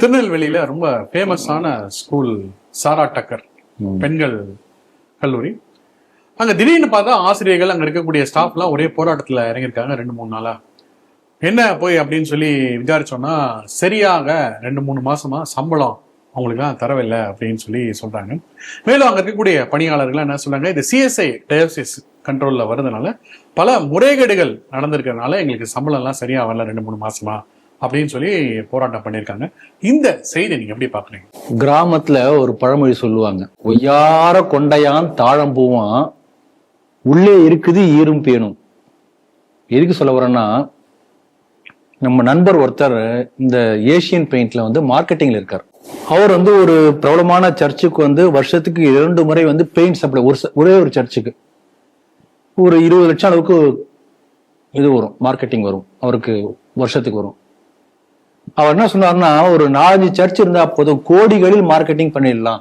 திருநெல்வேலியில ரொம்ப ஃபேமஸான ஸ்கூல் சாரா டக்கர் பெண்கள் கல்லூரி. அங்க திடீர்னு பார்த்தா ஆசிரியர்கள் அங்க இருக்கக்கூடிய ஸ்டாஃப்லாம் ஒரே போராட்டத்துல இறங்கியிருக்காங்க ரெண்டு மூணு நாளா. என்ன போய் அப்படின்னு சொல்லி விசாரிச்சோம்னா சரியாக ரெண்டு மூணு மாசமா சம்பளம் அவங்களுக்குலாம் தரவில்லை அப்படின்னு சொல்லி சொல்றாங்க. மேலும் அங்க இருக்கக்கூடிய பணியாளர்கள் என்ன சொல்றாங்க இது சிஎஸ்ஐ டயோசிஸ் கண்ட்ரோல்ல வருதுனால பல முறைகேடுகள் நடந்திருக்கிறதுனால எங்களுக்கு சம்பளம் எல்லாம் சரியா வரல ரெண்டு மூணு மாசமா. அப்படின்னு சொல்லி போராட்டம் பண்ணியிருக்காங்க. இந்த செய்தி நீங்க எப்படி பாக்குறீங்க கிராமத்துல ஒரு பழமொழி சொல்லுவாங்க. ஒய்யார கொண்டையான் தாழம்பூவான் உள்ளே இருக்குது ஈரும் பேணும் எதுக்கு சொல்ல வரேன்னா நம்ம நண்பர் ஒருத்தர் இந்த ஏசியன் பெயிண்ட்ல வந்து மார்க்கெட்டிங்ல இருக்கார். அவர் வந்து ஒரு பிரபலமான சர்ச்சுக்கு வந்து வருஷத்துக்கு இரண்டு முறை வந்து பெயிண்ட் சப்ளை ஒரு ஒரே ஒரு சர்ச்சுக்கு. ஒரு இருபது லட்சம் அளவுக்கு இது வரும் மார்க்கெட்டிங் வரும். அவருக்கு வருஷத்துக்கு வரும். அவர் என்ன சொன்னார்னா ஒரு நாலஞ்சு சர்ச் இருந்தா போதும் கோடிகளில் மார்க்கெட்டிங் பண்ணிடலாம்.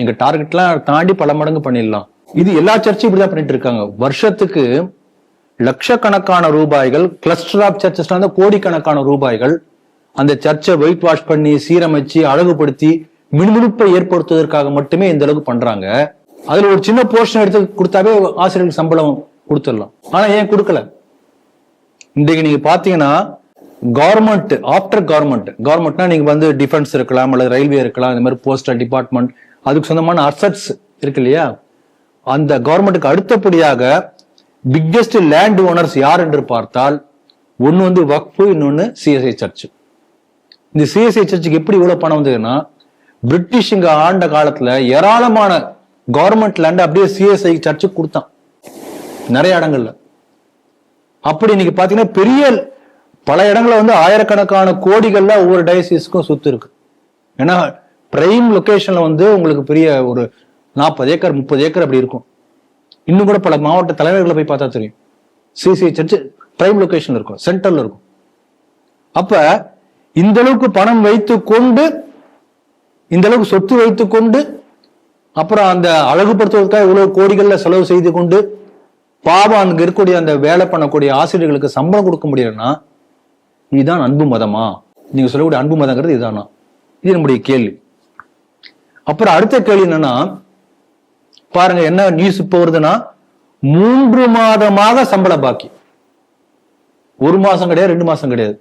எங்க டார்கெட்லாம் தாண்டி பல மடங்கு பண்ணிடலாம். இது எல்லா சர்ச்சும் இப்படிதான் பண்ணிட்டு இருக்காங்க. வருஷத்துக்கு லட்சக்கணக்கான ரூபாய்கள் கிளஸ்டர் ஆஃப் சர்ச்சஸ்ல வந்து கோடிக்கணக்கான ரூபாய்கள் அந்த சர்ச்சை வெயிட் வாஷ் பண்ணி சீரமைச்சு அழகுபடுத்தி மினுமினுப்பை ஏற்படுத்துவதற்காக மட்டுமே இந்த அளவுக்கு பண்றாங்க. அதுல ஒரு சின்ன போர்ஷன் எடுத்து கொடுத்தாவே ஆசிரியர்களுக்கு சம்பளம் கொடுத்துடலாம். ஆனா ஏன் கொடுக்கல? இன்றைக்கு நீங்க பாத்தீங்கன்னா கவர்மெண்ட் ஆஃப்டர் கவர்மெண்ட் கவர்மெண்ட்னா நீங்க வந்து டிஃபென்ஸ் இருக்கலாம் அல்லது ரயில்வே இருக்கலாம் இந்த மாதிரி போஸ்டல் டிபார்ட்மெண்ட் அதுக்கு சொந்தமான அசட்ஸ் இருக்கு இல்லையா? அந்த கவர்மெண்ட்டுக்கு அடுத்தபடியாக பிக்கெஸ்ட் லேண்ட் ஓனர்ஸ் யார் என்று பார்த்தால் ஒன்று வந்து வக்ஃபு இன்னொன்று சிஎஸ்ஐ சர்ச் இந்த சிஎஸ்ஐ சர்ச்சுக்கு எப்படி இவ்வளோ பணம் வந்ததுன்னா பிரிட்டிஷ் இங்க ஆண்ட காலத்துல ஏராளமான கவர்மெண்ட் லேண்ட் அப்படியே சிஎஸ்ஐ சர்ச்சுக்கு கொடுத்தான். நிறைய இடங்கள்ல. அப்படி இன்னைக்கு பாத்தீங்கன்னா பெரிய பல இடங்களில் வந்து ஆயிரக்கணக்கான கோடிகள்ல ஒவ்வொரு டயசிஸ்க்கும் சொத்து இருக்கு. ஏன்னா பிரைம் லொக்கேஷனில் வந்து உங்களுக்கு பெரிய ஒரு நாற்பது ஏக்கர் முப்பது ஏக்கர் அப்படி இருக்கும். இன்னும் கூட பல மாவட்ட தலைவர்களை போய் பார்த்தா தெரியும். சிசி சர்ச் பிரைம் லொக்கேஷன்ல இருக்கும். சென்டர்ல இருக்கும். அப்ப இந்த அளவுக்கு பணம் வைத்து கொண்டு இந்த அளவுக்கு சொத்து வைத்து கொண்டு அப்புறம் அந்த அழகுபடுத்துவதற்காக இவ்வளவு கோடிகள்ல செலவு செய்து கொண்டு பாவம் அங்க இருக்கக்கூடிய அந்த வேலை பண்ணக்கூடிய ஆசிரியர்களுக்கு சம்பளம் கொடுக்க முடியலன்னா இதுதான் அன்பு மதமா? நீங்க சொல்லக்கூடிய அன்பு மதங்கிறது இதுதானா? இது நம்முடைய கேள்வி. அப்புறம் அடுத்த கேள்வி என்னன்னா பாருங்க என்ன நியூஸ் இப்போ வருதுன்னா மூன்று மாதமாக சம்பள பாக்கி. ஒரு மாசம் கிடையாது ரெண்டு மாசம் கிடையாது.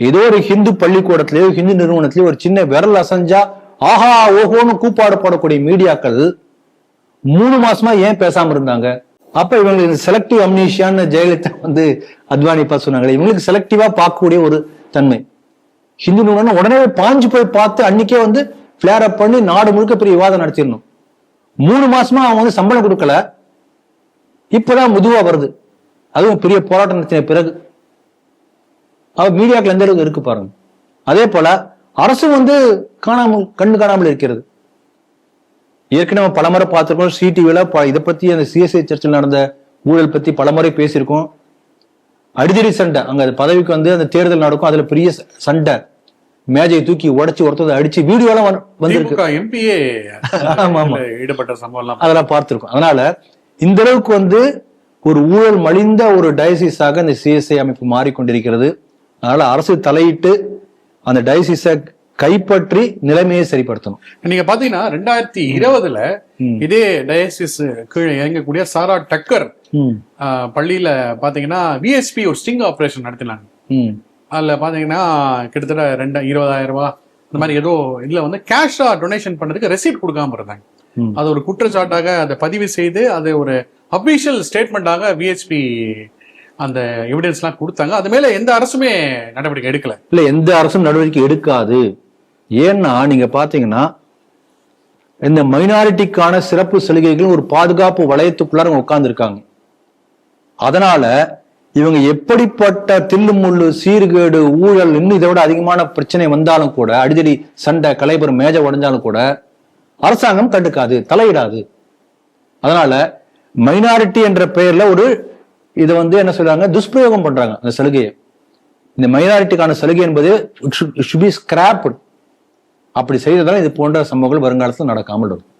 ஏதோ ஒரு ஹிந்து பள்ளிக்கூடத்திலேயோ ஹிந்து நிறுவனத்திலேயோ ஒரு சின்ன விரல் அசைஞ்சா ஆஹா ஓஹோன்னு கூப்பாடு போடக்கூடிய மீடியாக்கள் மூணு மாசமா ஏன் பேசாம இருந்தாங்க? அப்ப இவங்களுக்கு செலக்டிவ் அம்னீஷியான்னு ஜெயலலிதா வந்து அத்வானிப்பா சொன்னாங்களே இவங்களுக்கு செலக்டிவா பார்க்கக்கூடிய ஒரு தன்மை. ஹிந்து நிறுவனம் உடனே பாஞ்சு போய் பார்த்து அன்னைக்கே வந்து பிளேர் அப் பண்ணி நாடு முழுக்க பெரிய விவாதம் நடத்திடணும். மூணு மாசமா அவங்க வந்து சம்பளம் கொடுக்கல. இப்பதான் முதுவா வருது. அதுவும் பெரிய போராட்டம் நடத்தின பிறகு. அவ மீடியாக்கள் எந்த அளவுக்கு இருக்கு பாருங்க. அதே போல அரசும் வந்து காணாமல் கண்ணு காணாமல் இருக்கிறது. ஏற்கனவே பலமுறை பார்த்திருக்கோம். சிடிவில இதை பத்தி அந்த சிஎஸ்ஐ சர்ச்சில் நடந்த ஊழல் பத்தி பலமுறை பேசியிருக்கோம். அடிதடி சண்டை அங்க அது பதவிக்கு வந்து அந்த தேர்தல் நடக்கும். அதுல பெரிய சண்டை. மேஜை தூக்கி உடைச்சு ஒருத்தர் அடிச்சு வீடியோ எல்லாம் வந்து- வந்திருக்கு. எம்பிஏ. ஈடுபட்ட சம்பவம் அதெல்லாம் பார்த்திருக்கோம். அதனால இந்த அளவுக்கு வந்து ஒரு ஊழல் மலிந்த ஒரு டயசிஸாக இந்த சிஎஸ்ஐ அமைப்பு மாறிக்கொண்டிருக்கிறது. அதனால அரசு தலையிட்டு அந்த டயசிஸை கைப்பற்றி நிலைமையை சரிப்படுத்தணும். நீங்க பாத்தீங்கன்னா ரெண்டாயிரத்தி இருபதுல. இதே டயசிஸ் கீழே இயங்கக்கூடிய சாரா டக்கர் பள்ளியில பாத்தீங்கன்னா விஎஸ்பி ஒரு ஸ்டிங் ஆபரேஷன் நடத்தினாங்க. அதுல பாத்தீங்கன்னா கிட்டத்தட்ட ரெண்டு இருபதாயிரம் ரூபாய் இந்த மாதிரி ஏதோ இதுல வந்து கேஷா டொனேஷன் பண்ணதுக்கு ரெசிப்ட் கொடுக்காம இருந்தாங்க. அது ஒரு குற்றச்சாட்டாக அதை பதிவு செய்து அது ஒரு அபிஷியல் ஸ்டேட்மெண்டாக விஹெச்பி அந்த எவிடன்ஸ்லாம் கொடுத்தாங்க. அது மேல எந்த அரசுமே நடவடிக்கை எடுக்கல. இல்ல எந்த அரசும் நடவடிக்கை எடுக்காது. ஏன்னா நீங்க பாத்தீங்கன்னா இந்த மைனாரிட்டிக்கான சிறப்பு சலுகைகள் ஒரு பாதுகாப்பு வளையத்துக்குள்ளார உட்கார்ந்து இருக்காங்க அதனால இவங்க எப்படிப்பட்ட தில்லு முள்ளு சீர்கேடு ஊழல் இன்னும் இதை விட அதிகமான பிரச்சனை வந்தாலும் கூட அடிதடி சண்டை கலைபெறும் மேஜ உடைஞ்சாலும் கூட அரசாங்கம் கண்டுக்காது தலையிடாது. அதனால மைனாரிட்டி என்ற பெயர்ல ஒரு இதை வந்து என்ன சொல்றாங்க துஷ்பிரயோகம் பண்றாங்க அந்த சலுகையை. இந்த மைனாரிட்டிக்கான சலுகை என்பது பி ஸ்கிராப்டு அப்படி செய்ததால் இது போன்ற சம்பவங்கள் வருங்காலத்தில் நடக்காமல் இருக்கும்.